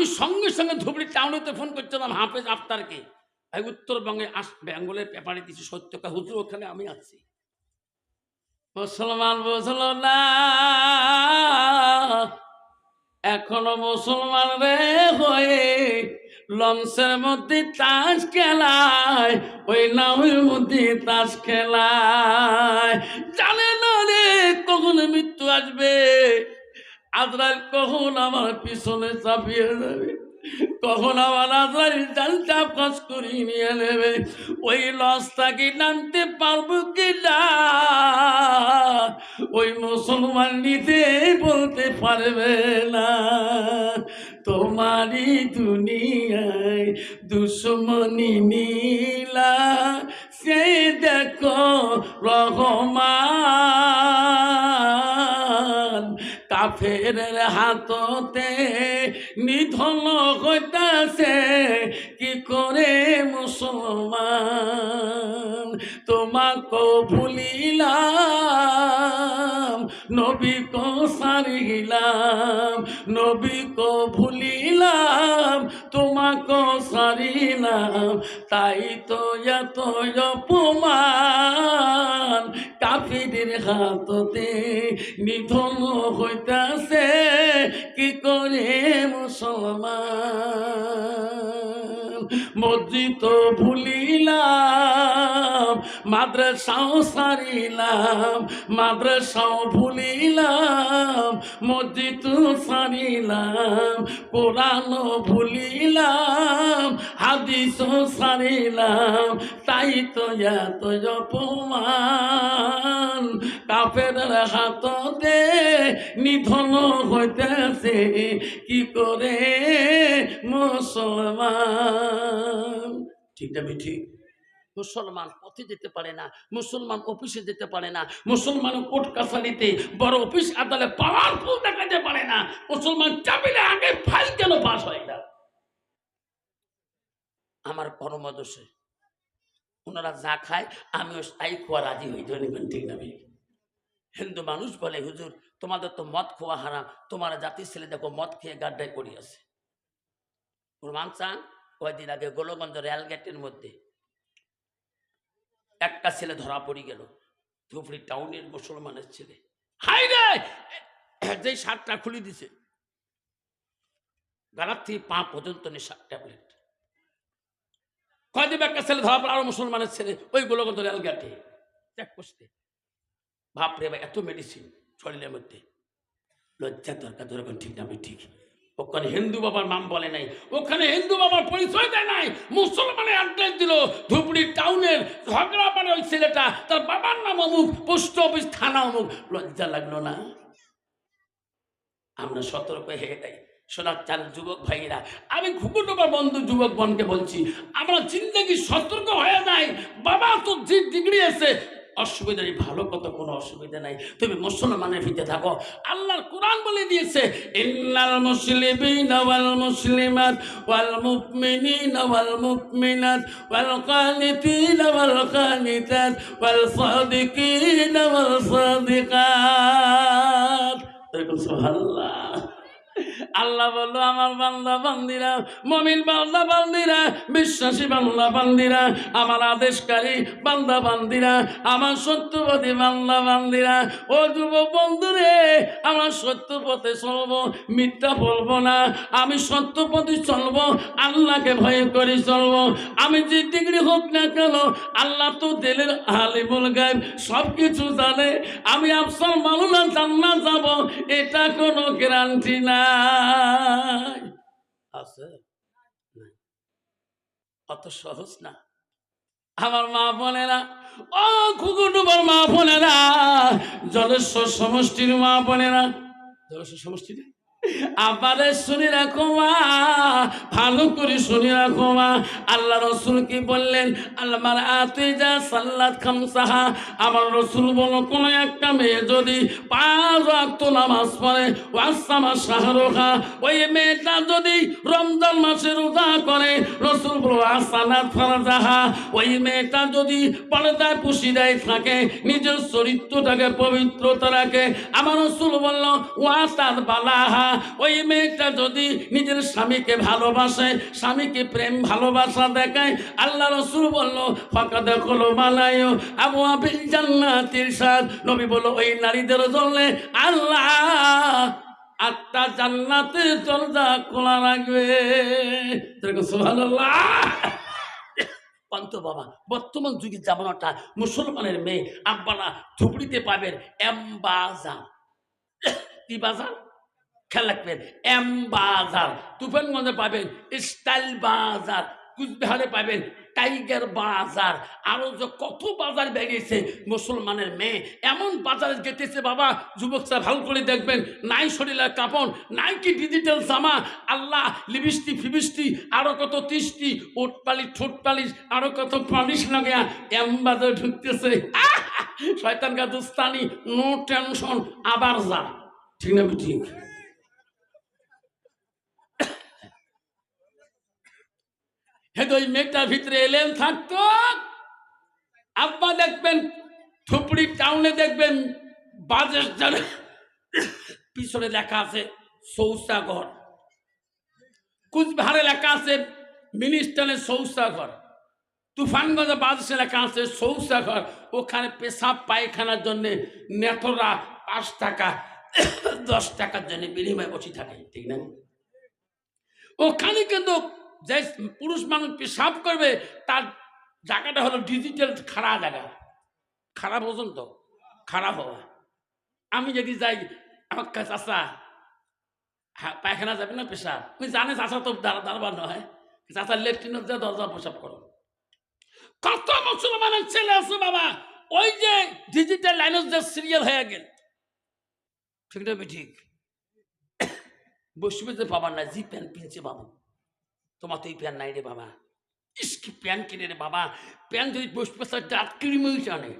আমি সঙ্গে সঙ্গে ধুবড়ি টাউনেতে ফোন করছিলাম, হাফেজ আফতারকে। ভাই উত্তরবঙ্গে আস, বেঙ্গলের পেপারে দিচ্ছি সত্যকা হুজুর, ওখানে আমি আছি। মুসলমান বুঝল না, এখনও মুসলমান রে হয়ে লঞ্চের মধ্যে তাস খেলায়, ওই নামের মধ্যে তাস খেলায়। জানে না রে কখন মৃত্যু আসবে আজরাইল কখন আমার পিছনে চাপিয়ে যাবে কখন আমার আজরাইল চাপ কাজ করিয়ে নিয়ে নেবে? ওই লসটাকে নামতে পারব কি না? ওই মুসলমান নিতে বলতে পারবে না। তোমারই দুনিয়ায় দুশ্মনী নীলা সে দেখো রহমান। কাফের হাততে নিধন হইতাছে। কি করে মুসলমান? তোমাকে ভুলিলাম নবী কো সারিলাম নবী কো ভুলিলাম তোমাকে সারিলাম তাই তো এত অপমান। কাফিরের হাততে নিধন হইতাছে কি করে মুসলমান? মসজিদ ভুলিলাম, মাদ্রাসাও সারিলাম, মাদ্রাসাও ভুলিলাম, মসজিদ সারিলাম কোরআন ভুলিলাম, হাদিসও সারিলাম, তাই তো এত অপমান। কাফের হাততে নিধন হইতেছে। কি করে মুসলমান? ঠিক না মুসলমান পথে যেতে পারে না, মুসলমান অফিসে যেতে পারে না, মুসলমান কোর্ট কাছারিতে বড় অফিস আদালতে পাওয়ারফুল দেখাতে পারে না, মুসলমান চাপিলে আগে ফাইল কেন পাস হয় না? আমার পরমদোষে ওনারা যা খায়, আমিও তাই খোয়া রাজি হই ধরেন ঠিক না হিন্দু মানুষ বলে, হুজুর তোমাদের তো মদ খোয়া হারাম, তোমার জাতির ছেলে দেখো মদ খেয়ে গাড্ডায় পড়ে আছে প্রমাণ চান? কয়দিন আগে গোলগঞ্জ রেল গেটের মধ্যে একটা ছেলে ধরা পড়ে গেল, ধুপড়ি টাউনের মুসলমানের ছেলে। হাই রে! যে শার্টটা খুলে দিছে, গালার থেকে পা পর্যন্ত নেশা ট্যাবলেট। কয়দিন একটা ছেলে ধরা পড়ে আরও মুসলমানের ছেলে, ওই গোলগঞ্জ রেল গেটে। চেক করতে বাপরে ভাই এত মেডিসিন শরীরের মধ্যে। লজ্জা দরকার দরকার ঠিক না ঠিক। ওখানে হিন্দু বাবার নাম বলে নাই, ওখানে হিন্দু বাবার পরিচয় দেয় নাই। মুসলমানের অ্যাড্রেস দিল ধুবড়ি টাউনের ঝগড়া মানে ওই ছেলেটা, তার বাবার নাম অমুক, পোস্ট অফিস, থানা অমুক। লজ্জা লাগল না? আমরা সতর্ক হয়ে যাই। সোনার চাল যুবক ভাইরা আমি ঘুকুটুবার বন্ধু যুবক বনকে বলছি, আমরা জিন্দগি সতর্ক হয়ে যাই। বাবা তো যে ডিগ্রি আছে অসুবিধা নেই ভালো কত, কোনো অসুবিধা নাই। তুমি মুসলমানের ভিতরে থাকো। আল্লাহর কোরআন বলে দিয়েছে, ইন্নাল মুসলিমিন ওয়াল মুসলিমাত ওয়াল মুমিনিন ওয়াল মুমিনাত ওয়াল কানিতিন ওয়াল কানিতাত ওয়াল সাদিকিন ওয়াল সাদিকাত। সুবহানাল্লাহ। আল্লাহ বলল, আমার বান্দা, বান্দিরা, মমিন বান্দা, বান্দিরা, বিশ্বাসী বান্দা, বান্দিরা, আমার আদেশকারী বান্দা, বান্দিরা, আমার সত্যপথী বান্দা, বান্দিরা, ও যুব বন্ধুরে, আমার সত্য পথে চলবো, মিথ্যা বলব না, আমি সত্য পথে চলবো, আল্লাহকে ভয় করে চলবো, আমি যে ডিগ্রি হোক না কেন, আল্লাহ তো দিলের আলিমুল গায়েব সব কিছু জানে, আমি আফসল মালুনা জান্নাত যাব, এটা কোনো গ্যারান্টি নাই আছে অত সহজ না। আমার মা বোনেরা, ও কুকুটুবার মা বোনেরা, জলেশ্বর সমষ্টির মা বোনেরা, জলেশ্বর সমষ্টি না? আবারে শুনে রাখো মা ভালো করে শুনে রাখো মা। আল্লাহ রসুল কি বললেন? আল্লাহ আতে যা সাল্লাত খামসাহা। আমার রসুল বলো, কোনো একটা মেয়ে যদি পাঁচ ওয়াক্ত নামাজ পড়ে ওয়াসামা শাহরুখা, ওই মেয়েটা যদি রমজান মাসে রোজা করে, রসুল বলো, আসানাত ফারাজাহা। ওই মেয়েটা যদি পর্দায় পুশিদায় থাকে, নিজের চরিত্রটাকে পবিত্রতা রাখে, আমার রসুল বলল ওয়াসাদ বালাহা ওই মেয়েটা যদি নিজের স্বামীকে ভালোবাসে স্বামীকে প্রেম, ভালোবাসা দেখায়। আল্লাহ রসুল বলল ফাঁকা দেখো মালায় আবু আবিল জান্নাতির সাদ। নবী বলল, ওই নারীদের জন্য আল্লাহ আটটা জান্নাতের দরজা খোলা রাখবে। পান্ত বাবা, বর্তমান যুগের জামানাটা মুসলমানের মেয়ে আব্বালা ধুবড়িতে পাবেন এমবাজার কি বাজার? খেয়াল এম বাজার তুফানগঞ্জে পাবেন স্টাইল বাজার কুচবিহারে পাবেন টাইগার বাজার আরও যে কত বাজার বেরিয়েছে মুসলমানের মেয়ে, এমন বাজারে যেতেছে বাবা যুবকরা ভালো করে দেখবেন, নাই শরীরের কাপড় নাই কি ডিজিটাল জামা, আল্লাহ লিবিস্টি ফিবিস্টি আরও কত তিষ্টি ওট পালিশ ঠোঁট পালিশ আরও কত পালিশ লাগে এম বাজারে ঢুকতেছে শয়তান গাদুস্তানি নো টেনশন, আবার যা। ঠিক না, ঠিক? হেদ ওই মেয়েটার ভিতরে এলেন থাকতো আব্বা দেখবেন, থুপড়ি টাউনে দেখবেন, বাজের পিছনে লেখা আছে, সৌসাগর। কুচবিহারে লেখা আছে, মিনিস্টারের সৌসাগর। তুফানগঞ্জে বাজে লেখা আছে, সৌসাগর। ওখানে পেশাব পায়খানার জন্য নেটরা পাঁচ টাকা, দশ টাকার জন্য বিনিময়ে বসে থাকে, ঠিক না? ওখানে কিন্তু যে পুরুষ মানুষ পেশাব করবে, তার জায়গাটা হলো ডিজিটাল খারাপ জায়গা। খারাপ ওজন তো, খারাপ হওয়া। আমি যদি যাই, আমার কাছে হ্যাঁ পায়খানা যাবে না পেশাব? তুমি জানে চাষা তো দাঁড়া দাঁড়াবার নয়। চাষা লেট্রিনের যা দরজা পেশাব করো। কত মুসলমানের ছেলে আছে বাবা, ওই যে ডিজিটাল লাইনের যে সিরিয়াল হয়ে গেল। ঠিক না ঠিক? বসবে যে বাবা না জি প্যান্ট কিনছে বাবু তোমার তো এই প্যান্ট নাই রে বাবা। ইস, কি প্যান্ট কিনে রে বাবা। প্যান্ট যদি বসবে তার দাঁত কিড়িমেই জানে।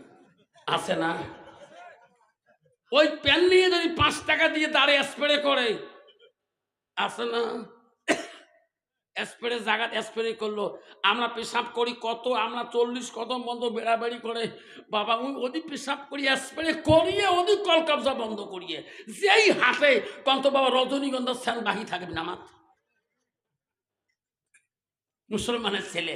আছে না? ওই প্যান্ট নিয়ে যদি পাঁচ টাকা দিয়ে দাঁড়ে স্প্রে করে। আছে না? স্প্রে জায়গাত স্প্রে করল। আমরা পেশাব করি কত, আমরা চল্লিশ কদম বন্ধ বেড়াবেড়ি করে। বাবা, ওই ওদি পেশাব করি স্প্রে করিয়ে ওদি কলকাবজা বন্ধ করিয়ে। যেই হাসে কন্ত বাবা রজনীগন্ধার স্যান বাহি থাকবে না আমার মুসলমানের ছেলে।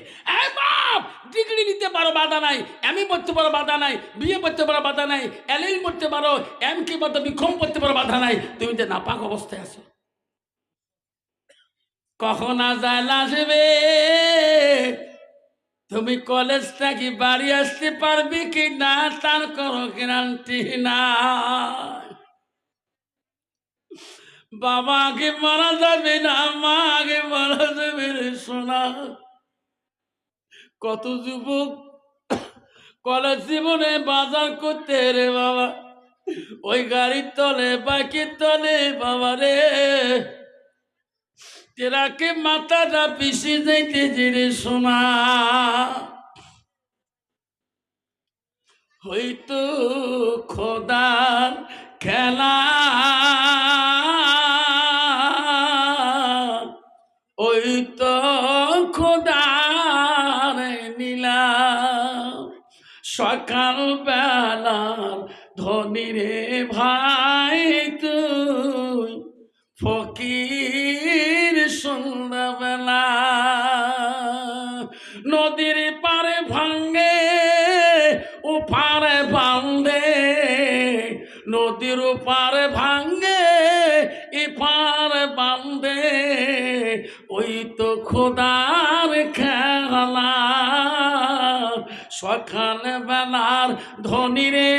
বাপ, ডিগ্রি নিতে পারো, বাধা নাই। এমই পড়তে পারো, বাধা নাই। বিয়ে পড়তে পারো, বাধা নাই। এলএল পড়তে পারো এম কি পড়তে বিক্ষম পড়তে পারো, বাধা নাই। তুমি যে নাপাক অবস্থায় আছো। কখন আজাল আসবে? তুমি কলেজটা কি বাড়ি আসতে পারবে কি না তার কোনো গ্যারান্টি না বাবা মারা যাবে না মা আগে মারা যাবে রে সোনা। কত যুবক কলেজ জীবনে বাজার করতে রে বাবা। ওই গাড়ির তলে, বাইকের তলে, বাবা রে। তেরাকে মাথাটা পিসি যাইতে জিরে শোনা হয়তো খোদার খেলা ধনী রে ভাই তুই ফকির সন্ধ্যাবেলা নদীর পারে ভাঙ্গে ও পারে বান্ধে নদীর পারে ভাঙ্গে এ পারে বান্ধে ওই তো খোদার খেলা সকাল বেলার ধনী রে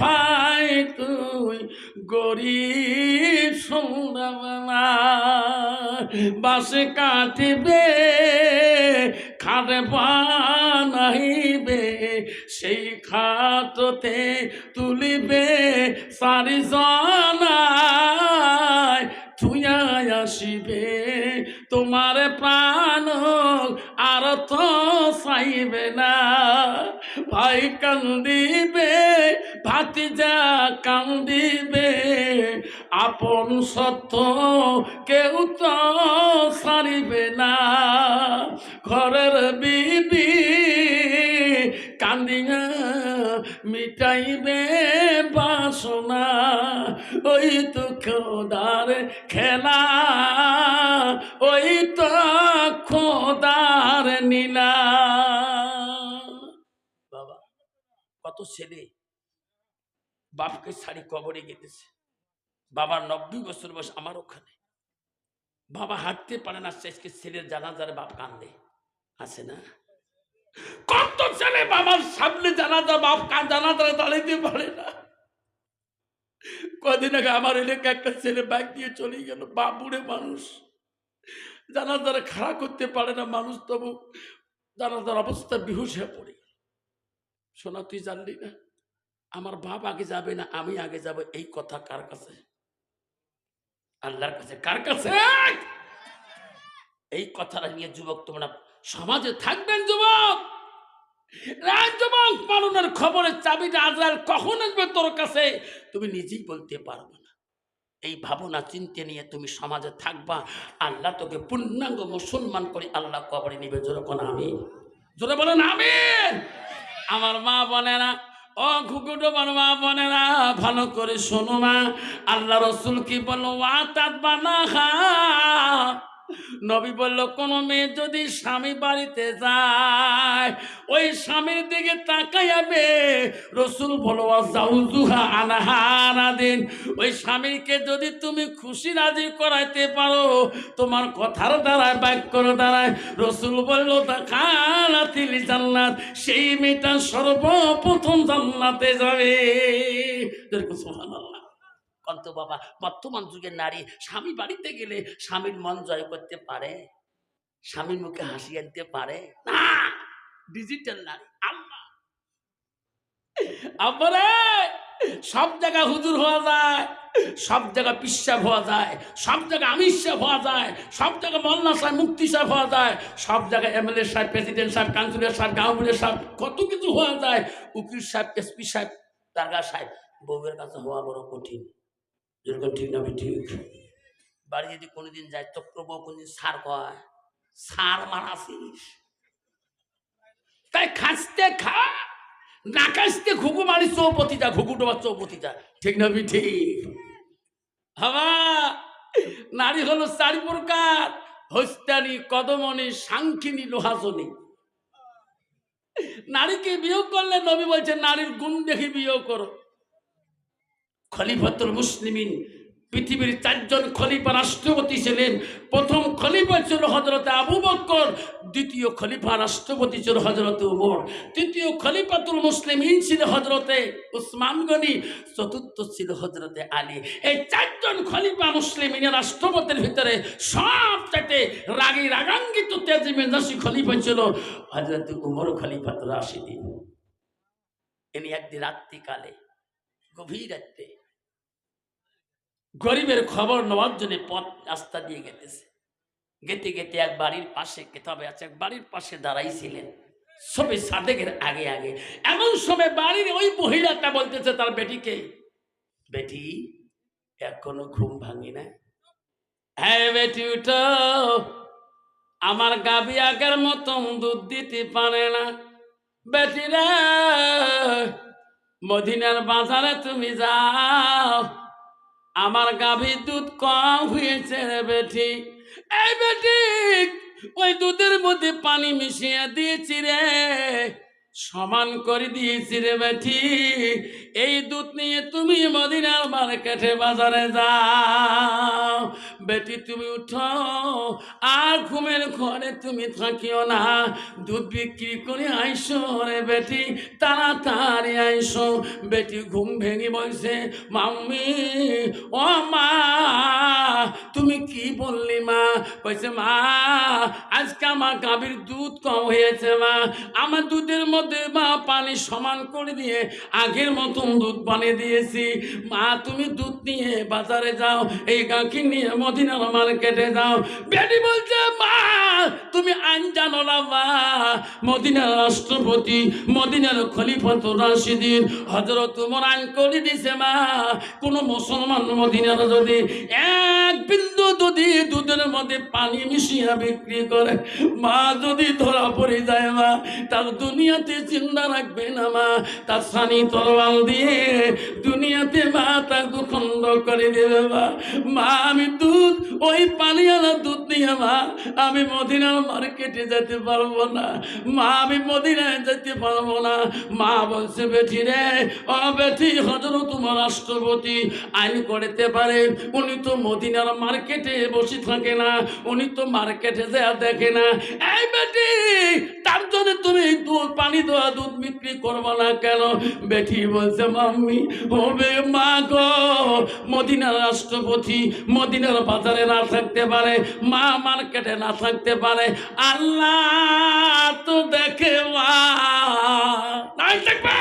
ভাই, তুই গরিব সন্ধ্যাবেলা বাসে কাটিবে, খাটে বানাইবে, সেই খাটতে তুলিবে সারি জনায়। থুয়া আসিবে তোমার প্রাণ আর তো চাইবে না। ভাই কান্দিবে, ভাতিজা কান্দিবে। আপন সত্য কেউ তো সারিবে না। ঘরের বিবি কান্দিয়া মিটাইবে বাসনা। ওই তো খোদার খেলা, ওই তো খোদার নীলা। বাবা, কত ছেলে। বাপকে শাড়ি কবরে গেতেছে বাবার নব্বই বছর বয়স আমার ওখানে। বাবা হাঁটতে পারে না শেষকে ছেলের জানাজার বাপ কান্দে আছে না? কত ছেলে বাবার সামনে জানাজা বাপ জানাজারে দাঁড়াইতে পারে না। কদিন আগে আমার এলাকা একটা ছেলে বাইক দিয়ে চলে গেল বাপুরে মানুষ। জানাজারে খাড়া করতে পারে না মানুষ তবু জানাজার অবস্থা বিহুশ হয়ে পড়ে। গেল শোনা তুই জানলি না? আমার বাপ আগে যাবে না, আমি আগে যাব, এই কথা কার কাছে? আল্লাহর কাছে, কার কাছে? এই! কথাটা নিয়ে যুবক, তোমরা সমাজে থাকবেন যুবক! যুবক পালনের খবরের চাবিটা আজরাল কখন আসবে তোর কাছে? তুমি নিজেই বলতে পারবে এই ভাবনা চিন্তা নিয়ে তুমি সমাজে থাকবা। আল্লাহ তোকে পূর্ণাঙ্গ মুসলমান করে আল্লাহ কবরে নিবে। যেরকম আমি জোরে বলেন আমি আমার মা বলে না ও ঘুকুটো বলে না ভালো করে শোনো না আল্লাহ রসুল কি বলো ওয়া খা নবী বলল, কোনো মেয়ে যদি স্বামী বাড়িতে যায়, ওই স্বামীর দিকে তাকাইয়াবে রসুল বলো জাউজুহা আনাহারা দিন। ওই স্বামীকে যদি তুমি খুশি রাজি করাইতে পারো, তোমার কথার দ্বারায়, বাক্যর দ্বারায়। রসুল বলল তা খানাতিল জান্নাত, সেই মেয়েটা সর্বপ্রথম জান্নাতে যাবে। যেরকম সুবহানাল্লাহ। কন্ত বাবা, বর্তমান যুগের নারী স্বামী বাড়িতে গেলে স্বামীর মন জয় করতে পারে? স্বামীর মুখে হাসি আনতে পারে? না ডিজিটাল নারী, আল্লাহ। আব্বারে, সব জায়গায় হুজুর হওয়া যায়, সব জায়গায় পিসাব হওয়া যায়, সব জায়গায় আমির সাহেব হওয়া যায়, সব জায়গায় মল্লা সাহেব মুক্তি সাহেব হওয়া যায়, সব জায়গায় এমএলএ সাহেব, প্রেসিডেন্ট সাহেব, কাউন্সিলর সাহেব গাঁওগুলের সাহেব, কত কিছু হওয়া যায়। উকিল সাহেব, এসপি সাহেব, দারগা সাহেব, বউয়ের কাছে হওয়া বড় কঠিন। যেরকম ঠিক না ঠিক। বাড়ি যদি কোনোদিন যায় চক্র বউ কোনদিন সার কয়, সার মারাছিস? তাই খাসতে খা, না খাসতে ঘুঘু মারি চৌপতি যা, ঘুঘু ডোবার চৌপতি ঠিক না ঠিক? হাবা নারী হলো চারি প্রকার, হস্তানি, কদমনি, সাংখিনী লোহাসনী নারীকে বিয়োগ করলে নবী বলছেন, নারীর গুণ দেখে বিয়োগ করো। খলিফাতুল মুসলিমিন, পৃথিবীর চারজন খলিফা রাষ্ট্রপতি ছিলেন। প্রথম খলিফা ছিল হজরত আবু বক্কর দ্বিতীয় খলিফা রাষ্ট্রপতি ছিল হজরত উমর, তৃতীয় খলিফাতুল মুসলিমিন ছিল হজরতে উসমান গনি, চতুর্থ ছিল হজরতে আলী। এই চারজন খলিফা মুসলিমিনের রাষ্ট্রপতির ভিতরে সব চাইতে রাগী রাগাঙ্গিত তেজি মেজাসি খলিফা ছিল হজরত উমর খলিফাত রাশিদিন। ইনি একদিন রাত্রিকালে, গভীর রাত্রে গরিবের খবর নেওয়ার জন্য পথ, রাস্তা দিয়ে গেতেছে। গেতে গেতে এক বাড়ির পাশে, কেতাবে আছে, এক বাড়ির পাশে দাঁড়াইছিলেন। সবে সাদেকের আগে আগে। এমন সময় বাড়ির ওই মহিলাটা বলতেছে, তার বেটিকে বেটি, এখনও ঘুম ভাঙি না হ্যাঁ বেটি, উঠো। আমার গাবি আগের মতন দুধ দিতে পারে না। বেটিরা মদিনার বাজারে তুমি যাও। আমার গাভীর দুধ কম হয়েছে রে বেটি। এই বেটি, ওই দুধের মধ্যে পানি মিশিয়ে দিয়েছি রে। সমান করে দিয়েছি রে বেটি। এই দুধ নিয়ে তুমি মদিনার মার্কেটে বাজারে যাও। বেটি, তুমি উঠো। আর ঘুমের ঘরে তুমি থাকিও না। দুধ বিক্রি করে আইসো রে বেটি, তাড়াতাড়ি আইসো। বেটি, ঘুম ভেঙে বলছে মাম্মি, ও মা, তুমি কি বললি মা? কইছে মা, আজকে আমার গাভীর দুধ কম হয়েছে মা। আমার দুধের মধ্যে মা পানি সমান করে দিয়ে আগের মতো নতুন দুধ বানিয়ে দিয়েছি। মা, তুমি দুধ নিয়ে বাজারে যাও, এই গাঁকি নিয়ে মদিনার মার্কেটে যাও। বেটি বলছে, মা, তুমি আইন জানো না মা। মদিনার রাষ্ট্রপতি, মদিনার খলিফত রাশিদিন হজরত তোমার আইন করে দিছে, মা। কোনো মুসলমান মদিনার যদি এক বিন্দু যদি দুধের মধ্যে পানি মিশিয়ে বিক্রি করে, মা যদি ধরা পড়ে যায়, মা, তার দুনিয়াতে চিন্তা রাখবে না, মা। তার সানি তরবাল দিয়ে দুনিয়াতে মা তাকে খণ্ড করে দেবে মা। মা, আমি দুধ, ওই পানিওয়ালা দুধ নিয়ে মা, আমি মদিনার মার্কেটে যেতে পারব না। মা, আমি মদিনায় যেতে পারব না। মা বলছে, বেটি রে, ও বেটি হজর তোমার রাষ্ট্রপতি আইন করতে পারে। উনি তো মদিনার মার্কেটে বসে থাকে না, উনি তো মার্কেটে যা দেখে না। এই বেটি, তার জন্য তুমি দুধ, পানি দেওয়া দুধ বিক্রি করব না কেন? বেটি বলছে মাম্মি হবে মা গো মদিনার রাষ্ট্রপতি মদিনার বাজারে না থাকতে পারে, মা মার্কেটে না থাকতে পারে। আল্লাহ তো দেখে মা। নাই থাকবে।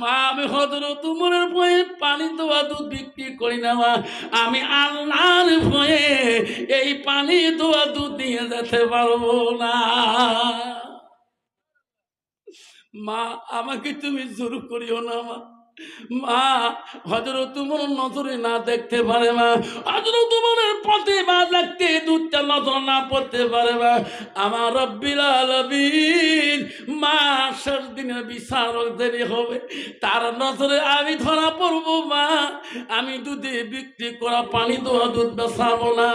মা, আমি হজর তোমার ভয়ে পানি দেওয়া দুধ বিক্রি করি না, মা। আমি আল্লাহর ভয়ে এই পানি দেওয়া দুধ নিয়ে যেতে পারব না। মা আমাকে তুমি জোর করিও না মা। মা হজর তোমার নজরে না দেখতে পারে মা হজর তোমার পথে মা দেখতে দুধটা নজর না পড়তে পারে মা। আমার রব্বিল আলামিন মা শেষ দিনের বিচারক দেরি হবে, তার নজরে আমি ধরা পড়ব মা। আমি দুধে বিক্রি করা পানি দেওয়া দুধ বেসাবো না।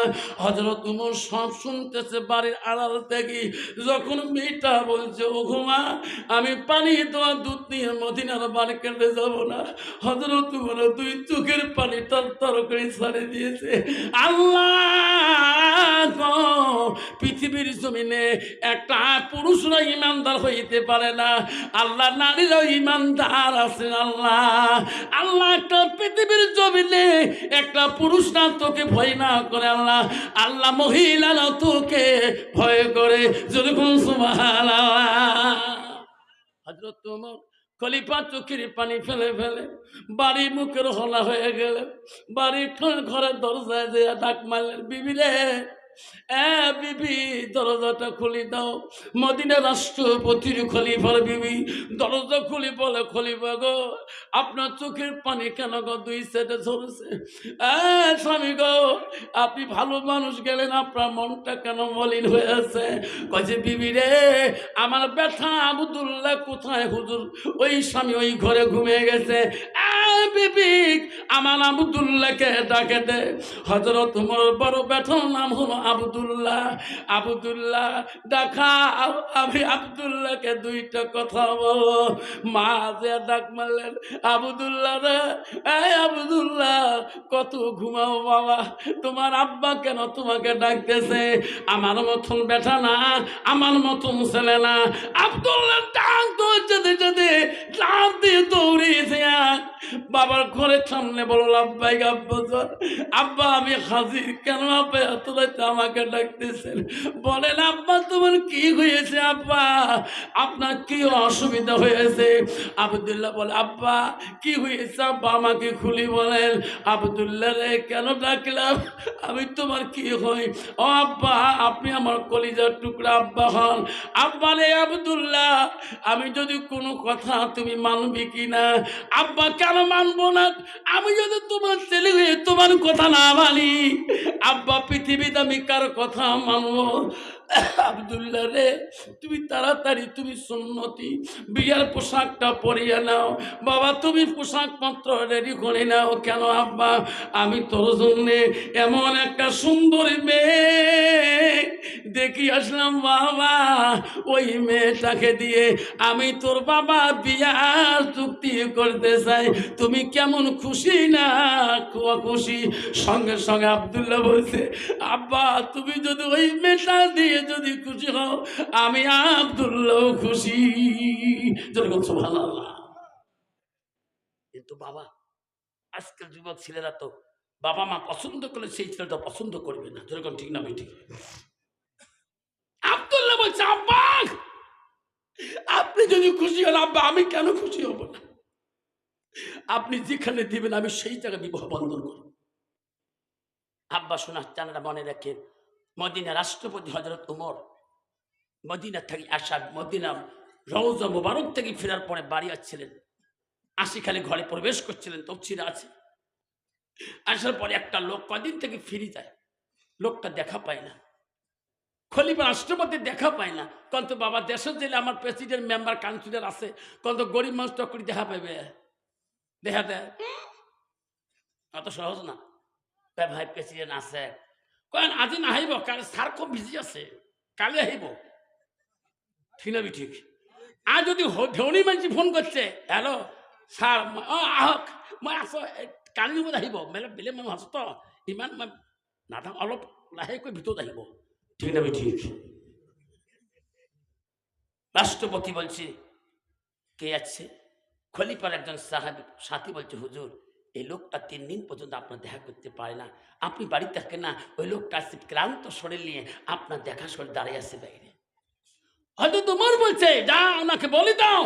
হজরত তোমার সব শুনতেছে বাড়ির আড়াল থেকে, যখন মেয়েটা বলছে ও ঘুমা আমি পানি দেওয়া দুধ নিয়ে মদিনার বাড়ি কেটে যাব না। হজরত তোমার দুই চোখের পানি তর তর করে ছাড়ে দিয়েছে। আল্লাহ পৃথিবীর জমিনে একটা পুরুষরা ইমানদার হইতে পারে না। আল্লাহ নারীরাও ইমানদার আছে আল্লাহ। আল্লাহ একটা পৃথিবীর জমিনে একটা পুরুষ না তোকে ভয় না করে আল্লাহ। আল্লাহ মহিলারা তোকে ভয় করে। যদি কোন হজরত তোমার খলিফা চোখের পানি ফেলে ফেলে, বাড়ি মুখের হলা হয়ে গেলে। বাড়ির ঘরের দরজায় যে ডাক মারলেন, বিবি রে এ বিবি, দরজাটা খুলি দাও। মদিনা রাষ্ট্রপতির খলিফার বিবি, দরজা খুলি বলে খলিফা গো, আপনার চোখের পানি কেন গো দুই সেটে ঝরছে? স্বামী গো, আপনি ভালো মানুষ গেলেন, আপনার মনটা কেন মলিন হয়ে আছে কয়েছে বিবি রে, আমার ব্যথা আবুদুল্লাহ কোথায় হুজুর? ওই স্বামী ওই ঘরে ঘুমিয়ে গেছে। এ বিবি আমার আবুদুল্লাহকে ডাকে দে। হজরত তোমার বড় ব্যথার নাম হলো আবদুল্লাহ। আবদুল্লাহ দেখা আমি আবদুল্লাহকে দুইটা কথা বলো মা যে ডাক মারলেন, আবদুল্লাহ রে, এই আবদুল্লাহ, কত ঘুমাও বাবা। তোমার আব্বা কেন তোমাকে ডাকতেছে? আমার মতন বেটা না, আমার মতন ছেলে না। আবদুল্লাহ ডাক তো যেতে যেতে ডাক দিয়ে দৌড়িয়েছে বাবার ঘরের সামনে বলল আব্বাই আব্বা স্যার, আব্বা আমি হাজির। কেন আব্বা এত রাতে আমাকে ডাকতেছেন? বলেন আব্বা তোমার কি হয়েছে আব্বা? আপনার কি অসুবিধা হয়েছে? আবদুল্লাহ বলে আব্বা কি হয়েছে আব্বা? আমাকে খুলি বলেন। আবদুল্লাহ রে কেন ডাকলাম? আমি তোমার কি হই? ও আব্বা আপনি আমার কলিজার টুকরা আব্বা হন। আব্বা রে আবদুল্লাহ আমি যদি কোনো কথা তুমি মানবি কি না? আব্বা কেন মানবো না। আমি যদি তোমার ছেলে হয়ে তোমার কথা না মানি, আব্বা, পৃথিবীতে আমি কার কথা মানবো আবদুল্লাহ রে, তুমি তাড়াতাড়ি, তুমি সুন্নতি। বিয়ার পোশাকটা পরিয়ে নাও। বাবা, তুমি পোশাক পত্র রেডি করে নাও। কেন আব্বা, আমি তোর জন্যে এমন একটা সুন্দর মেয়ে দেখি আসলাম বাবা। ওই মেয়েটাকে দিয়ে আমি তোর বাবা বিয়ার চুক্তি করতে চাই। তুমি কেমন খুশি না খুব খুশি? সঙ্গে সঙ্গে আবদুল্লাহ বলছে, আব্বা, তুমি যদি ওই মেয়েটা দিয়ে যদি খুশি হও, আমি আবদুল্লাহ খুশি। যেরকম সুবহানাল্লাহ। কিন্তু বাবা, আজকাল যুবক ছেলেরা তো বাবা মা পছন্দ করলে সেই ছেলেটা পছন্দ করবে না। যেরকম ঠিক না ঠিক? আবদুল্লাহ বলছে, আব্বা, আপনি যদি খুশি হন, আব্বা, আমি কেন খুশি হব না? আপনি যেখানে দিবেন, আমি সেই জায়গায় বিবাহ বন্ধন করব। আব্বা শোনা চানারা মনে রাখেন মদিনা রাষ্ট্রপতি হজরত উমর মদিনা থেকে আসা মদিনা রওজা মোবারক থেকে ফেরার পরে বাড়ি আসছিলেন। আসি খালি ঘরে প্রবেশ করছিলেন তফসিরা আছে। আসার পরে একটা লোক কদিন থেকে ফিরে যায়। লোকটা দেখা পায় না। খলিফা রাষ্ট্রপতি দেখা পায় না। কন্ত, বাবা, দেশের জেলে আমার প্রেসিডেন্ট মেম্বার কাউন্সিলর আছে। কন্ত, গরিব মানুষ টকরি দেখা পাইবে? দেখা দেয়। অত সহজ না। ভাই প্রেসিডেন্ট আছে। কয়েন আজি নাহিব কারণ স্যার খুব বিজি আছে, কালি আহিব। ঠিক না ঠিক আর যদি ধনী মানুষ ফোন করছে হ্যালো স্যার অ, আহক, মই আছো কালি সময়ত আহিব মেলে বেলেগ মানুহ আছো তো, ইমান মই নাথাক অলপ লাহেকৈ ভিতৰত আহিব। ঠিক না ঠিক রাষ্ট্রপতি বলছে, কে আছে? খলিফার একজন সাহাবি সাথী বলছে হুজুর এই লোকটা তিন দিন পর্যন্ত আপনার দেখা করতে পারে না। আপনি বাড়িতে থাকেন না, ওই লোকটা আসছে ক্লান্ত শরীর নিয়ে আপনার দেখা শরীর দাঁড়িয়ে আসছে বাইরে। হয়তো তোমার বলছে যা ওনাকে বলে দাও।